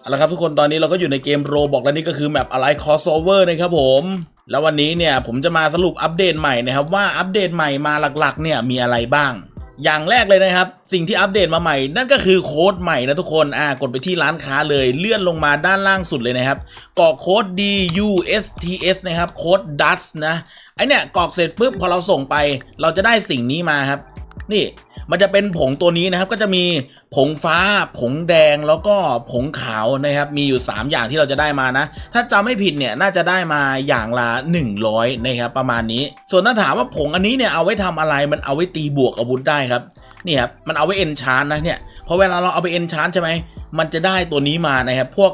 เอาละครับทุกคนตอนนี้เราก็อยู่ในเกมโรบอกและนี่ก็คือแมปอะไรคอสโอเวอร์นะครับผม แล้ววันนี้เนี่ยผมจะมาสรุปอัปเดตใหม่นะครับว่าอัปเดตใหม่มาหลักๆ เนี่ยมีอะไรบ้าง อย่างแรกเลยนะครับ สิ่งที่อัปเดตมาใหม่ นั่นก็คือโค้ดใหม่นะทุกคนอ่ากดไปที่ร้านค้าเลยเลื่อนลงมาด้านล่างสุดเลยนะครับกรอกโค้ด DUSTS นะครับโค้ด DUS นะไอเนี่ยกรอกเสร็จปุ๊บพอเราส่งไป เราจะได้สิ่งนี้มาครับ นี่ มันจะเป็นผงตัวนี้นะครับก็จะมีผงฟ้า ผงแดงแล้วก็ผงขาวนะครับมีอยู่ 3 อย่างที่เราจะได้มานะ ถ้าจำไม่ผิดเนี่ยน่าจะได้มาอย่างละ 100นะครับประมาณนี้ ส่วนถ้าถามว่าผงอันนี้เนี่ยเอาไว้ทำอะไรมันเอาไว้ตีบวกอาวุธได้ครับนี่ครับมันเอาไว้เอนชานนะเนี่ย พอเวลาเราเอาไปเอนชานใช่ไหมมันจะได้ตัวนี้มานะครับพวก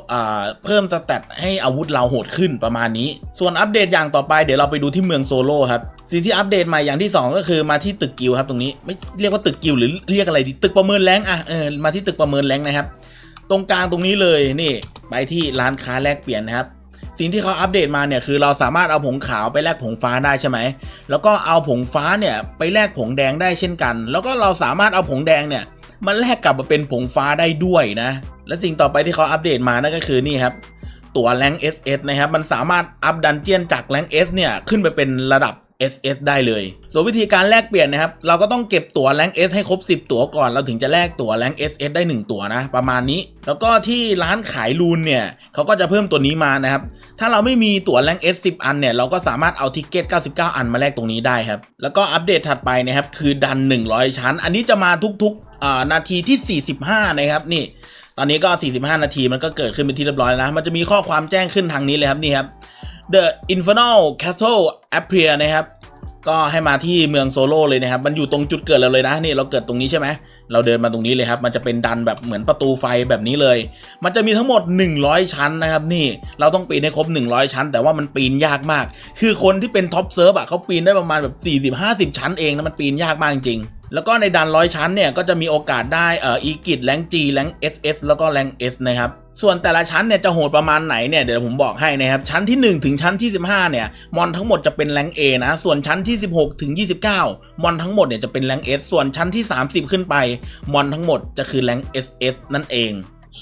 เพิ่มสเตตให้อาวุธเราโหดขึ้นประมาณนี้ ส่วนอัปเดตอย่างต่อไปเดี๋ยวเราไปดูที่เมืองโซโล่ครับสิ่งที่อัปเดตใหม่อย่างที่ 2 ก็คือมาที่ตึกกิลครับตรงนี้ไม่เรียกว่าตึกกิลหรือเรียกอะไรดีตึกประเมินแรงอะเออมาที่ตึกประเมินแรงนะครับ ตรงกลางตรงนี้เลยนี่ไปที่ร้านค้าแลกเปลี่ยนนะครับสิ่งที่เขาอัปเดตมาเนี่ยคือเราสามารถเอาผงขาวไปแลกผงฟ้าได้ใช่ไหม แล้วก็เอาผงฟ้าเนี่ยไปแลกผงแดงได้เช่นกัน แล้วก็เราสามารถเอาผงแดงเนี่ย มันแลกกลับมาเป็นผงฟ้าได้ด้วยนะ และสิ่งต่อไปที่เขาอัปเดตมานั่นก็คือนี่ครับตัวแรง SS นะครับ มันสามารถอัพดันเจียนจากแรง S เนี่ย ขึ้นไปเป็นระดับ SS ได้เลย ส่วนวิธีการแลกเปลี่ยนนะครับ เราก็ต้องเก็บตั๋วแรง S ให้ครบ 10 ตั๋วก่อน เราถึงจะแลกตั๋วแรง SS ได้ 1 ตั๋วนะ ประมาณนี้ แล้วก็ที่ร้านขายรูนเนี่ยเขาก็จะเพิ่มตัวนี้มานะครับ ถ้าเราไม่มีตั๋วแรง S 10อันเนี่ย เราก็สามารถเอาทิกเก็ต 99 อันมาแลกตรงนี้ได้ครับ แล้วก็อัปเดตถัดไปนะครับ คือดัน 100 ชั้น อันนี้จะมาทุกๆ อ่านาทีที่ 45 นะครับนี่ ตอนนี้ก็ 45 นาทีมันก็เกิดขึ้นเป็นที่เรียบร้อยแล้วนะมันจะมีข้อความแจ้งขึ้นทางนี้เลยครับนี่ครับ The Infernal Castle Appear นะครับก็ให้มาที่เมืองโซโล่เลยนะครับ มันอยู่ตรงจุดเกิดเราเลยนะ นี่เราเกิดตรงนี้ใช่ไหม เราเดินมาตรงนี้เลยครับ มันจะเป็นดันแบบเหมือนประตูไฟแบบนี้เลย มันจะมีทั้งหมด 100 ชั้นนะครับ นี่ เราต้องปีนให้ครบ 100 ชั้น แต่ว่ามันปีนยากมาก คือคนที่เป็นท็อปเซิร์ฟอะเขาปีนได้ประมาณแบบ 40-50 ชั้นเองนะ มันปีนยากมากจริงแล้วก็ในดันร้อยชั้นเนี่ยก็จะมีโอกาสได้เอ่ออีกิจแรงจีแรงเอสเอสแล้วก็แรงเอสนะครับส่วนแต่ละชั้นเนี่ยจะโหดประมาณไหนเนี่ยเดี๋ยวผมบอกให้นะครับ ชั้นที่ 1 ถึงชั้นที่ 15 เนี่ยมอนทั้งหมดจะเป็นแรงเอนะ ส่วนชั้นที่ 16 ถึง 29 มอนทั้งหมดเนี่ยจะเป็นแรงเอสส่วนชั้นที่ 30 ขึ้นไปมอนทั้งหมดจะคือแรงเอสเอสนั่นเอง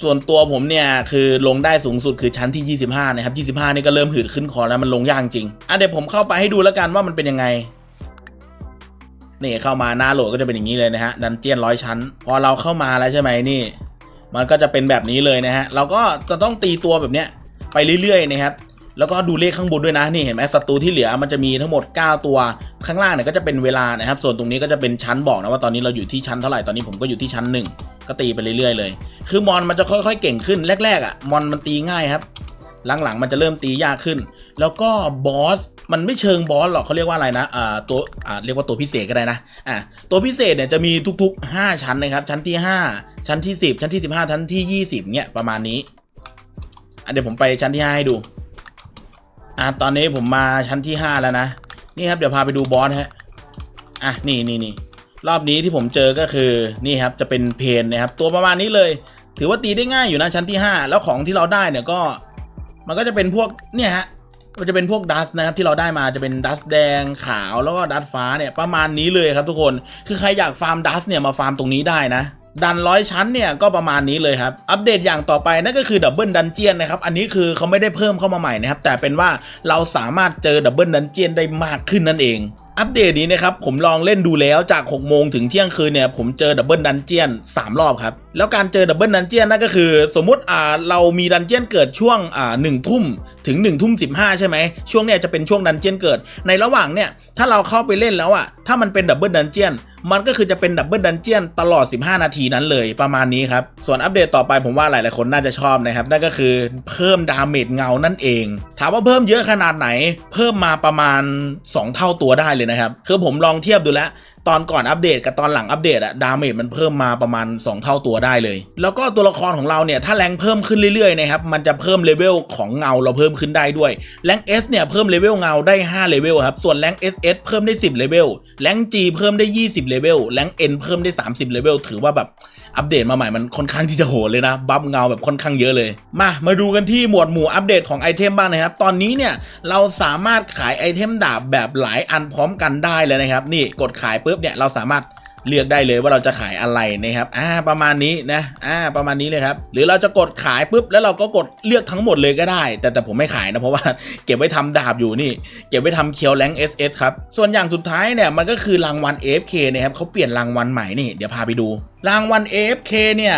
ส่วนตัวผมเนี่ยคือลงได้สูงสุดคือชั้นที่ 25 นะครับ 25 นี่ก็เริ่มหืดขึ้นคอแล้วมันลงยากจริงอะเดี๋ยวผมเข้าไปให้ดูแล้วกันว่ามันเป็นยังไง นี่เข้ามาหน้าโหลดก็จะเป็นอย่างนี้เลยนะฮะดันเจียนร้อยชั้น พอเราเข้ามาแล้วใช่ไหมนี่ มันก็จะเป็นแบบนี้เลยนะฮะเราก็จะต้องตีตัวแบบเนี้ยไปเรื่อยๆนะครับแล้วก็ดูเลขข้างบนด้วยนะนี่เห็นไหมศัตรูที่เหลือมันจะมีทั้งหมด 9 ตัวข้างล่างเนี่ยก็จะเป็นเวลานะครับ ส่วนตรงนี้ก็จะเป็นชั้นบอกนะว่าตอนนี้เราอยู่ที่ชั้นเท่าไหร่ตอนนี้ผมก็อยู่ที่ชั้นหนึ่งก็ตีไปเรื่อยๆเลย คือมอนมันจะค่อยๆเก่งขึ้นแรกๆอะมอนมันตีง่ายครับ หลังๆมันจะเริ่มตียากขึ้น แล้วก็บอส มันไม่เชิงบอสหรอกเขาเรียกว่าอะไรนะอ่าตัวอ่าเรียกว่าตัวพิเศษก็ได้นะอ่าตัวพิเศษเนี่ยจะมีทุกๆ 5 ชั้นนะครับ ชั้นที่ 5 ชั้นที่ 10 ชั้นที่ 15 ชั้นที่ 20เนี่ยประมาณนี้อะเดี๋ยวผมไปชั้นที่5ให้ดูอ่าตอนนี้ผมมาชั้นที่ 5 แล้วนะ นี่ครับเดี๋ยวพาไปดูบอสฮะอะนี่นี่นี่รอบนี้ที่ผมเจอก็คือนี่ครับจะเป็นเพนนะครับ ตัวประมาณนี้เลย ถือว่าตีได้ง่ายอยู่นะชั้นที่ 5 แล้วของที่เราได้เนี่ยก็ มันก็จะเป็นพวกเนี่ยฮะ มันจะเป็นพวกดัสนะครับที่เราได้มาจะเป็นดัสแดงขาวแล้วก็ดัสฟ้าเนี่ยประมาณนี้เลยครับทุกคน คือใครอยากฟาร์มดัสเนี่ยมาฟาร์มตรงนี้ได้นะ ดันร้อยชั้นเนี่ยก็ประมาณนี้เลยครับ อัปเดตอย่างต่อไปนั่นก็คือดับเบิลดันเจียนนะครับ อันนี้คือเขาไม่ได้เพิ่มเข้ามาใหม่นะครับ แต่เป็นว่าเราสามารถเจอดับเบิลดันเจียนได้มากขึ้นนั่นเอง อัปเดตนี้นะครับผมลองเล่นดูแล้วจาก 6 โมงถึงเที่ยงคืนเนี่ยผมเจอดับเบิลดันเจียน3 รอบครับ แล้วการเจอดับเบิลดันเจียนนั่นก็คือ สมมุติอ่าเรามีดันเจียนเกิดช่วงอ่าหนึ่งทุ่มถึง1นึ่ทุ่มสิใช่ไหมช่วงเนี้ยจะเป็นช่วงดันเจียนเกิด ในระหว่างเนี่ยถ้าเราเข้าไปเล่นแล้วอะถ้ามันเป็นดับเบิลดันเจียน มันก็คือจะเป็นดับเบิลดันเจียนตลอด 15 นาทีนั้นเลยประมาณนี้ครับ ส่วนอัปเดตต่อไปผมว่าหลาย ๆ คนน่าจะชอบนะครับ นั่นก็คือเพิ่มดาเมจเงานั่นเอง ถามว่าเพิ่มเยอะขนาดไหน เพิ่มมาประมาณ 2 เท่าตัวได้เลยนะครับ คือผมลองเทียบดูแล้ว ตอนก่อนอัปเดตกับตอนหลังอัปเดตอะดาเมจมันเพิ่มมาประมาณ 2 เท่าตัวได้เลย แล้วก็ตัวละครของเราเนี่ย ถ้าแรงเพิ่มขึ้นเรื่อยๆนะครับมันจะเพิ่มเลเวลของเงาเราเพิ่มขึ้นได้ด้วยแรง S เนี่ยเพิ่มเลเวลเงาได้5เลเวลครับส่วนแรง SS เพิ่มได้ 10เลเวลแรง G เพิ่มได้ 20เลเวลแรง N เพิ่มได้ 30เลเวลถือว่าแบบอัปเดตมาใหม่มันค่อนข้างที่จะโหดเลยนะบัฟเงาแบบค่อนข้างเยอะเลย มามาดูกันที่หมวดหมู่อัปเดตของไอเทมบ้างนะครับตอนนี้เนี่ยเราสามารถขายไอเทมดาบแบบหลายอันพร้อมกันได้เลยนะครับนี่กดขายปุ๊บเนี่ยเราสามารถเลือกได้เลยว่าเราจะขายอะไรนะครับ อ่า ประมาณนี้นะ อ่า ประมาณนี้เลยครับ หรือเราจะกดขายปุ๊บแล้วเราก็กดเลือกทั้งหมดเลยก็ได้ แต่แต่ผมไม่ขายนะเพราะว่าเก็บไว้ทำดาบอยู่นี่ เก็บไว้ทำเคียวแรง SS ครับ ส่วนอย่างสุดท้ายเนี่ยมันก็คือรางวัล AFK นะครับเขาเปลี่ยนรางวัลใหม่นี่ เดี๋ยวพาไปดู รางวัล AFK เนี่ย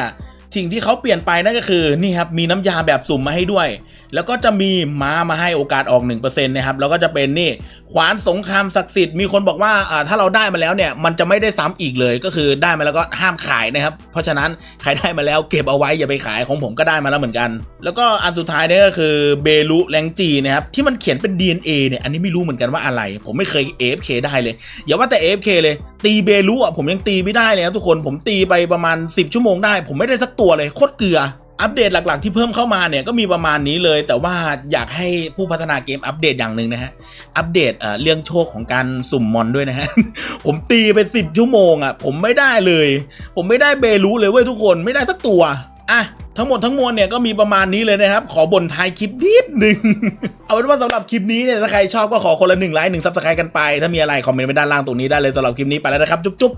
สิ่งที่เขาเปลี่ยนไปนั่นก็คือนี่ครับมีน้ำยาแบบสุ่มมาให้ด้วย แล้วก็จะมีม้ามาให้โอกาสออก 1%นะครับแล้วก็จะเป็นนี่ขวานสงครามศักดิ์สิทธิ์มีคนบอกว่าถ้าเราได้มาแล้วเนี่ยมันจะไม่ได้ซ้ำอีกเลยก็คือได้มาแล้วก็ห้ามขายนะครับเพราะฉะนั้นใครได้มาแล้วเก็บเอาไว้อย่าไปขายของผมก็ได้มาแล้วเหมือนกัน แล้วก็อันสุดท้ายเนี่ยก็คือเบลูแรงจีนะครับที่มันเขียนเป็น DNA เนี่ยอันนี้ไม่รู้เหมือนกันว่าอะไร ผมไม่เคย AFK ได้เลยอย่าว่าแต่ AFK เลยตีเบลูอะผมยังตีไม่ได้เลยครับทุกคนผมตีไปประมาณ 10 ชั่วโมงได้ ผมไม่ได้สักตัวเลยโคตรเกลือ อัปเดตหลักๆที่เพิ่มเข้ามาเนี่ยก็มีประมาณนี้เลย แต่ว่าอยากให้ผู้พัฒนาเกมอัปเดตอย่างหนึ่งนะฮะอัปเดตเรื่องโชคของการสุ่มมอนด้วยนะฮะผมตีไปสิบชั่วโมงอะผมไม่ได้เลย ผมไม่ได้เบลูเลยเว้ยทุกคนไม่ได้สักตัวอะทั้งหมดทั้งมวลเนี่ยก็มีประมาณนี้เลยนะครับ ขอบ่นท้ายคลิปนิดหนึ่ง เอาเป็นว่าสำหรับคลิปนี้เนี่ยถ้าใครชอบก็ขอคนละหนึ่งไลค์หนึ่งซับสไครต์กันไป ถ้ามีอะไรคอมเมนต์ไว้ด้านล่างตรงนี้ได้เลยสำหรับคลิปนี้ไปแล้วนะครับ จุ๊บ